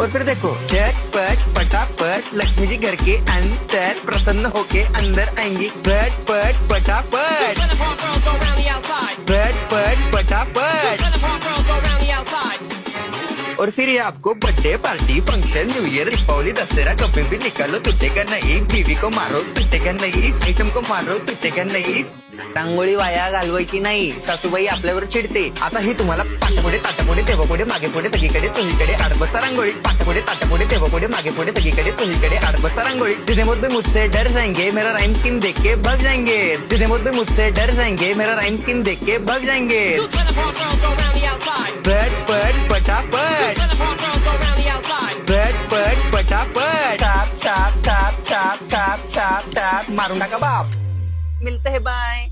और फिर देखो, झटपट, पटापट, लक्ष्मी जी घर के अंदर प्रसन्न होके अंदर आएँगी। पट पट पटापट। और फिर ये आपको birthday party function new year Deepawali Dussehra, कभी भी निकालो तुटेगा नहीं बीवी को मारो तुटेगा नहीं आयटम को मारो तुटेगा नाही रांगोळी वाया घालवायची नाही, सासूबाई आपल्यावर चिडते. आता ही तुम्हाला पाठपुढे ताटपुढे तेव्हापुढे मागे पुढे सगळीकडे चोहीकडे आडबस्ता रांगोळी. पाठपुढे ताटपुढे तेव्हापुढे मागे पुढे सगळीकडे चोहीकडे आडबस्ता रांगोळी. मुझ भी मुझसे डर जाएँगे मेरा राइम स्कीम देख के भग जाएँगे जिथे मुद्दे मुझसे डर जाएँगे मेरा राइम स्कीम देख के भग जाएँगे टाप टैप टैप मारूँगा कबाब मिलते हैं बाय